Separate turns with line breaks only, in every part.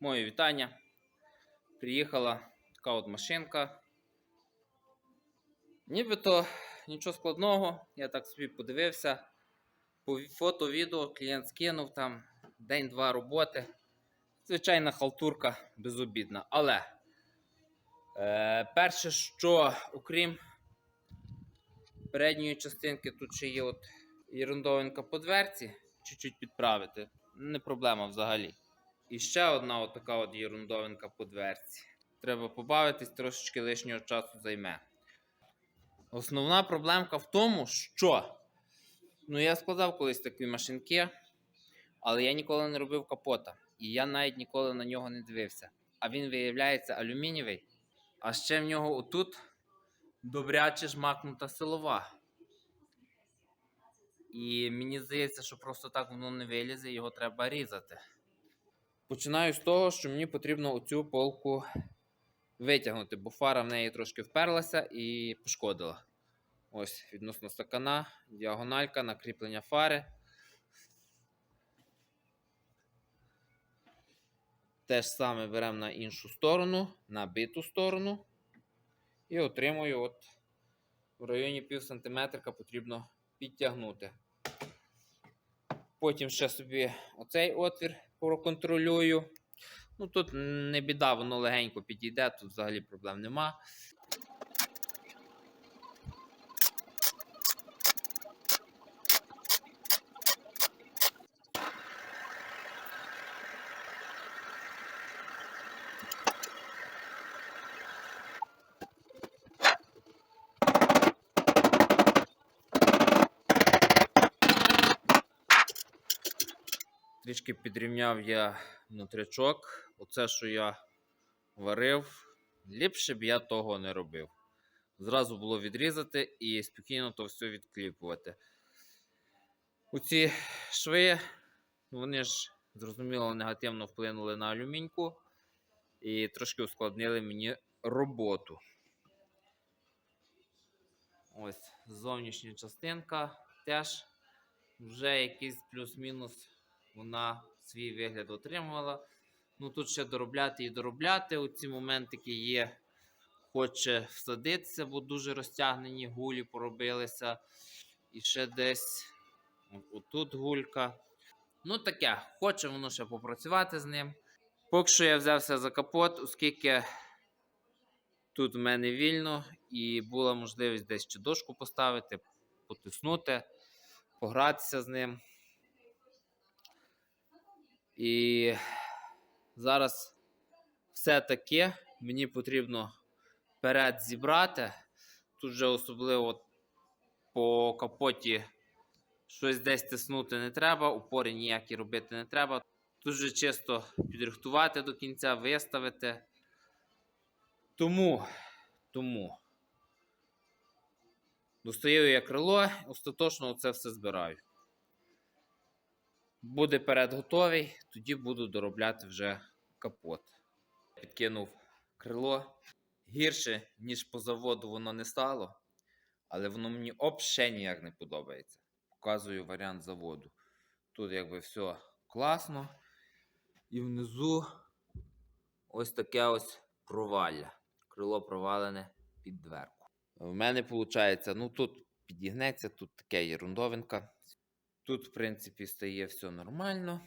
Моє вітання. Приїхала така от машинка. Нібито нічого складного. Я так собі подивився. По фото, відео клієнт скинув там день-два роботи. Звичайна халтурка безобідна. Але е, перше, що окрім передньої частинки, тут ще є от ерундовинка по дверці, чуть-чуть підправити. Не проблема взагалі. І ще одна от така от ерундовинка по дверці. Треба побавитись, трошечки лишнього часу займе. Основна проблемка в тому, що ну я складав колись такі машинки, але я ніколи не робив капота. І я навіть ніколи на нього не дивився. А він виявляється алюмінієвий. А ще в нього отут добряче жмакнута силова. І мені здається, що просто так воно не вилізе, його треба різати. Починаю з того, що мені потрібно оцю полку витягнути, бо фара в неї трошки вперлася і пошкодила. Ось відносно стакана, діагональка, накріплення фари. Те ж саме беремо на іншу сторону, на биту сторону. І отримую от в районі пів сантиметрика потрібно підтягнути. Потім ще собі оцей отвір проконтролюю. Ну тут не біда, воно легенько підійде, тут взагалі проблем нема. Трішки підрівняв я внутрячок. Оце, що я варив, ліпше б я того не робив. Зразу було відрізати і спокійно то все відкліпувати. Оці шви, вони ж, зрозуміло, негативно вплинули на алюміньку і трошки ускладнили мені роботу. Ось зовнішня частинка теж вже якийсь плюс-мінус вона свій вигляд отримувала. Ну тут ще доробляти і доробляти. Оці моментики є. Хоче всадитися, бо дуже розтягнені гулі поробилися. І ще десь отут гулька. Ну таке, хоче воно ще попрацювати з ним. Поки що я взявся за капот, оскільки тут в мене вільно і була можливість десь чи дошку поставити, потиснути, погратися з ним. І зараз все-таки мені потрібно вперед зібрати. Тут вже особливо по капоті щось десь тиснути не треба, упори ніякі робити не треба. Тут вже чисто підрихтувати до кінця, виставити. Тому, тому достаю я крило, остаточно це все збираю. Буде перед готовий, тоді буду доробляти вже капот. Підкинув крило. Гірше, ніж по заводу, воно не стало, але воно мені взагалі ніяк не подобається. Показую варіант заводу. Тут якби все класно. І внизу ось таке ось провалля. Крило провалене під дверку. В мене виходить, ну тут підігнеться, тут таке ерундовинка. Тут, в принципі, стає все нормально.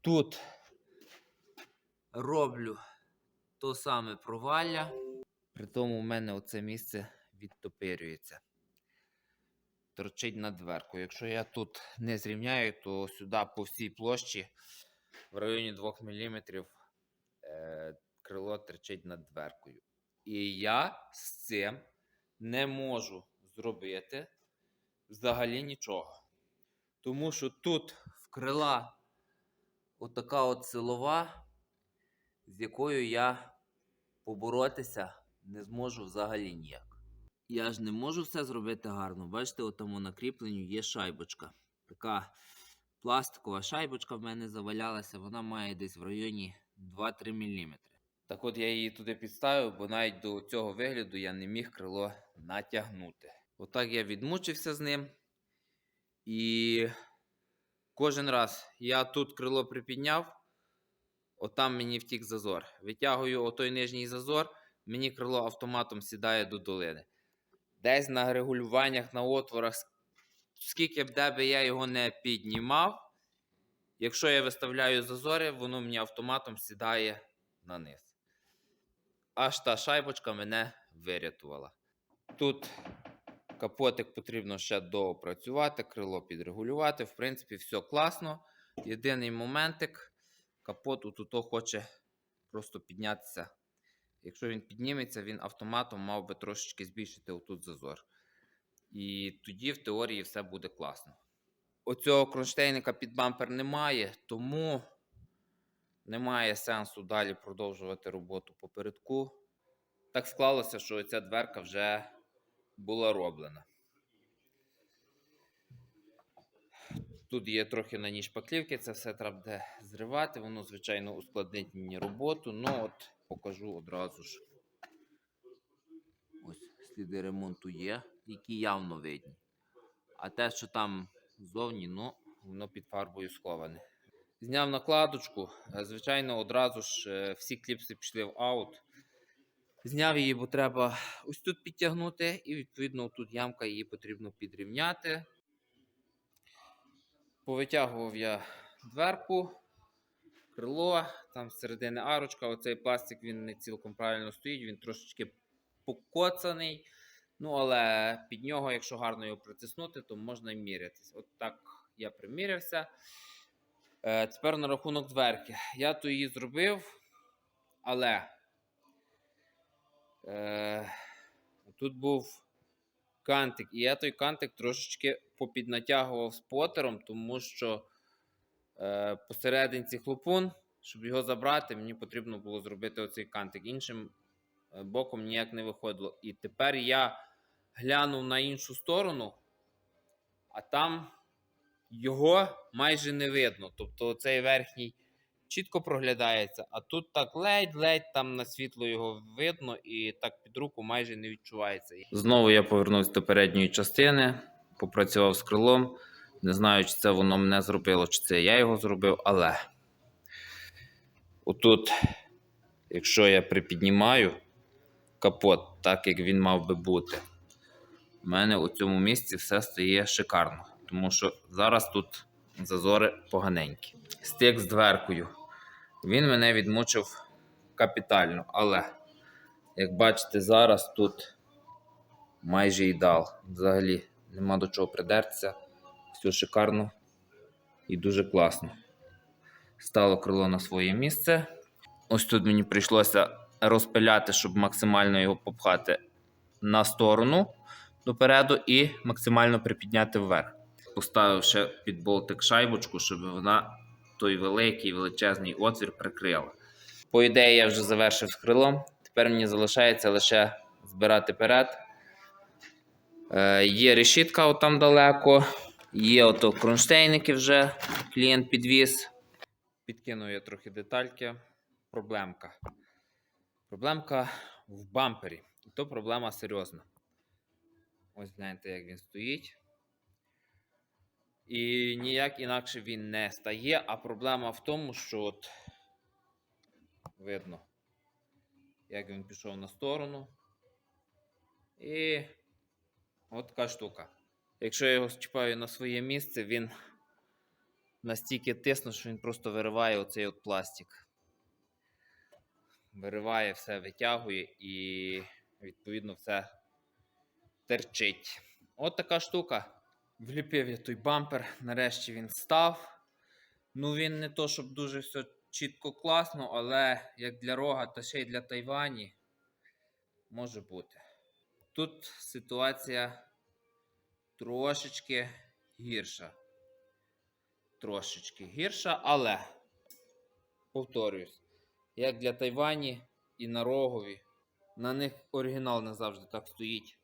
Тут роблю то саме провалля. При тому в мене оце місце відтопирюється. Торчить на дверку. Якщо я тут не зрівняю, то сюди по всій площі в районі 2 мм е, крило торчить над дверкою. І я з цим не можу зробити взагалі нічого. Тому що тут в крила отака от силова, з якою я поборотися не зможу взагалі ніяк. Я ж не можу все зробити гарно. Бачите, от тому на кріпленню є шайбочка. Така пластикова шайбочка в мене завалялася, вона має десь в районі 2-3 мм. Так от я її туди підставив, бо навіть до цього вигляду я не міг крило натягнути. Отак я відмучився з ним. І кожен раз я тут крило припідняв, отам мені втік зазор. Витягую отой нижній зазор, мені крило автоматом сідає до долини. Десь на регулюваннях, на отворах, скільки б де би я його не піднімав, якщо я виставляю зазори, воно мені автоматом сідає на низ. Аж та шайбочка мене вирятувала. Тут капотик потрібно ще доопрацювати, крило підрегулювати. В принципі, все класно. Єдиний моментик, капот отуто хоче просто піднятися. Якщо він підніметься, він автоматом мав би трошечки збільшити отут зазор. І тоді в теорії все буде класно. Оцього кронштейника під бампер немає, тому немає сенсу далі продовжувати роботу по передку. Так склалося, що ця дверка вже була роблена. Тут є трохи на ній шпаклівки, це все треба буде зривати. Воно, звичайно, ускладнить мені роботу. Ну, от покажу одразу ж. Ось сліди ремонту є, які явно видні. А те, що там ззовні, ну, воно під фарбою сховане. Зняв накладочку. е, Звичайно, одразу ж е, всі кліпси пішли в аут. Зняв її, бо треба ось тут підтягнути, і відповідно тут ямка її потрібно підрівняти. Повитягував я дверку, крило, там зсередини арочка. Оцей пластик він не цілком правильно стоїть, він трошечки покоцаний. Ну, але під нього, якщо гарно його притиснути, то можна і мірятись. От так я примірявся. Е, тепер на рахунок дверки. Я то її зробив, але е, тут був кантик, і я той кантик трошечки попіднатягував спотером, тому що е, посерединці хлопун, щоб його забрати, мені потрібно було зробити оцей кантик. Іншим е, боком ніяк не виходило. І тепер я глянув на іншу сторону, а там його майже не видно. Тобто цей верхній чітко проглядається, а тут так ледь-ледь там на світло його видно, і так під руку майже не відчувається. Знову я повернувся до передньої частини, попрацював з крилом. Не знаю, чи це воно мене зробило, чи це я його зробив, але отут, якщо я припіднімаю капот, так як він мав би бути, у мене у цьому місці все стає шикарно. Тому що зараз тут зазори поганенькі. Стик з дверкою. Він мене відмучив капітально, але, як бачите, зараз тут майже ідеал. Взагалі нема до чого придертися. Все шикарно і дуже класно. Стало крило на своє місце. Ось тут мені прийшлося розпиляти, щоб максимально його попхати на сторону допереду і максимально припідняти вверх. Поставив ще під болтик шайбочку, щоб вона той великий величезний отвір прикрила. По ідеї, я вже завершив з крилом. Тепер мені залишається лише збирати перед. Е, є решітка отам далеко, є ото кронштейники вже клієнт підвіз. Підкинув я трохи детальки. Проблемка. Проблемка в бампері. І то проблема серйозна. Ось гляньте, як він стоїть. І ніяк інакше він не стає. А проблема в тому, що от видно, як він пішов на сторону. І от така штука. Якщо я його чіпаю на своє місце, він настільки тисне, що він просто вириває оцей от пластик. Вириває все, витягує і відповідно все терчить. От така штука. Вліпив я той бампер, нарешті він став. Ну, він не то, щоб дуже все чітко класно, але як для рога, та ще й для Тайвані може бути. Тут ситуація трошечки гірша. Трошечки гірша, але повторюсь, як для Тайвані і на рогові, на них оригінал не завжди так стоїть.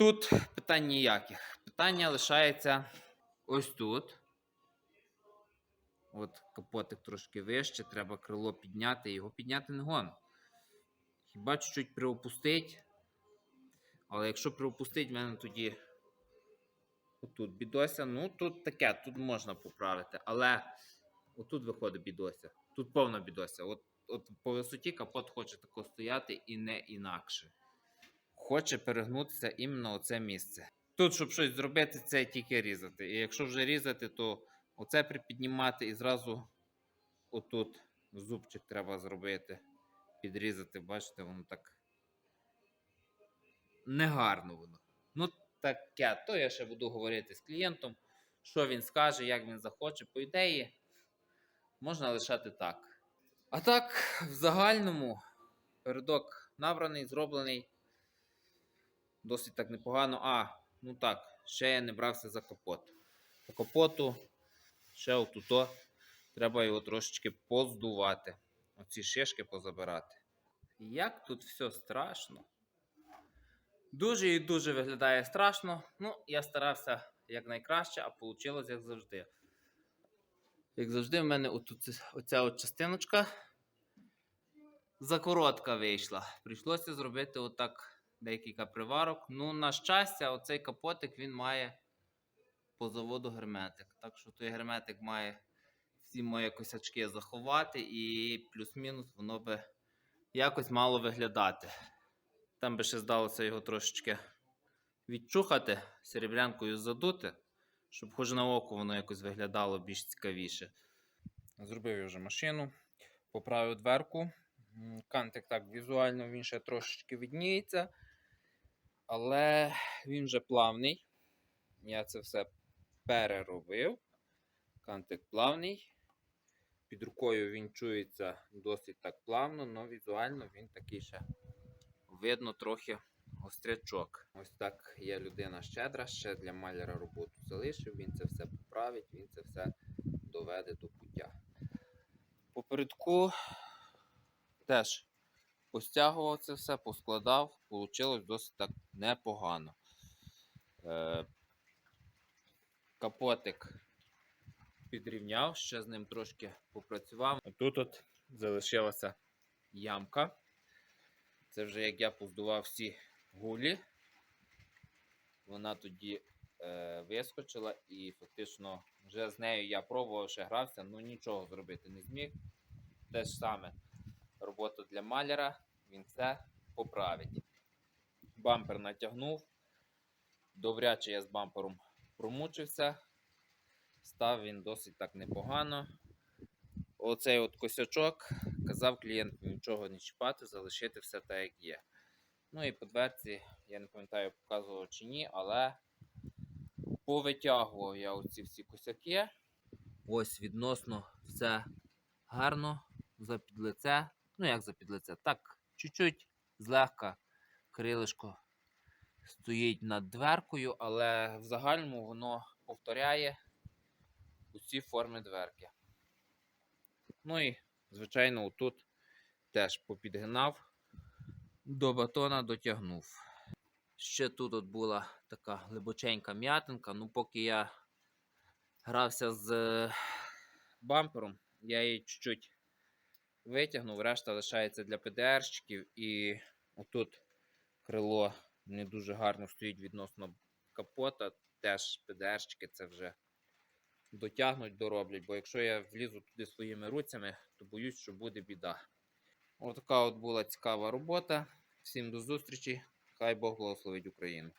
Тут питань ніяких. Питання лишається ось тут. От капотик трошки вище, треба крило підняти. Його підняти не гон. Хіба чуть-чуть приопустить. Але якщо приопустить, в мене тоді отут бідося. Ну, тут таке, тут можна поправити. Але Отут виходить бідося. Тут повна бідося. От, от по висоті капот хоче тако стояти і не інакше. Хоче перегнутися іменно оце місце. Тут, щоб щось зробити, це тільки різати. І якщо вже різати, то оце припіднімати і зразу отут зубчик треба зробити. Підрізати, бачите, воно так. Негарно воно. Ну, таке. То я ще буду говорити з клієнтом, що він скаже, як він захоче. По ідеї, можна лишати так. А так, в загальному, передок набраний, зроблений. Досить так непогано. А, ну так, ще я не брався за капот. По капоту ще отуто. Треба його трошечки поздувати. Оці шишки позабирати. Як тут все страшно. Дуже і дуже виглядає страшно. Ну, я старався якнайкраще, а вийшло як завжди. Як завжди, в мене отут оця от частиночка закоротка вийшла. Прийшлося зробити отак декілька приварок. Ну, на щастя, оцей капотик він має по заводу герметик. Так що той герметик має всі мої косячки заховати, і плюс-мінус воно би якось мало виглядати. Там би ще здалося його трошечки відчухати, серебрянкою задути, щоб хоч на око воно якось виглядало більш цікавіше. Зробив я вже машину, поправив дверку. Кантик так візуально він ще трошечки відніється, але він вже плавний. Я це все переробив. Кантик плавний. Під рукою він чується досить так плавно, але візуально він такий ще видно трохи гострячок. Ось так є людина щедра, ще для маляра роботу залишив, він це все поправить, він це все доведе до пуття. Попередку теж постягував це все, поскладав, вийшло досить так непогано. Е, капотик підрівняв, ще з ним трошки попрацював. Тут от залишилася ямка. Це вже як я поздував всі гулі. Вона тоді е, вискочила і фактично вже з нею я пробував ще грався, ну нічого зробити не зміг. Те ж саме робота для маляра, він все поправить. Бампер натягнув. Добряче я з бампером промучився. Став він досить так непогано. Оцей от косячок казав клієнт нічого не чіпати, залишити все так, як є. Ну і по дверці, я не пам'ятаю, показував чи ні, але повитягував я оці всі косяки. Ось відносно все гарно за підлице. Ну, як за підлице? Так, чуть-чуть злегка крилишко стоїть над дверкою, але в загальному воно повторяє усі форми дверки. Ну і, звичайно, отут теж попідгинав, до батона дотягнув. Ще тут от була така глибоченька м'ятинка. Ну, поки я грався з е, бампером, я її чуть-чуть витягнув, решта лишається для ПДРщиків. І отут крило не дуже гарно стоїть відносно капота. Теж ПДРщики це вже дотягнуть, дороблять, бо якщо я влізу туди своїми руцями, то боюсь, що буде біда. Отака от була цікава робота. Всім до зустрічі. Хай Бог благословить Україну.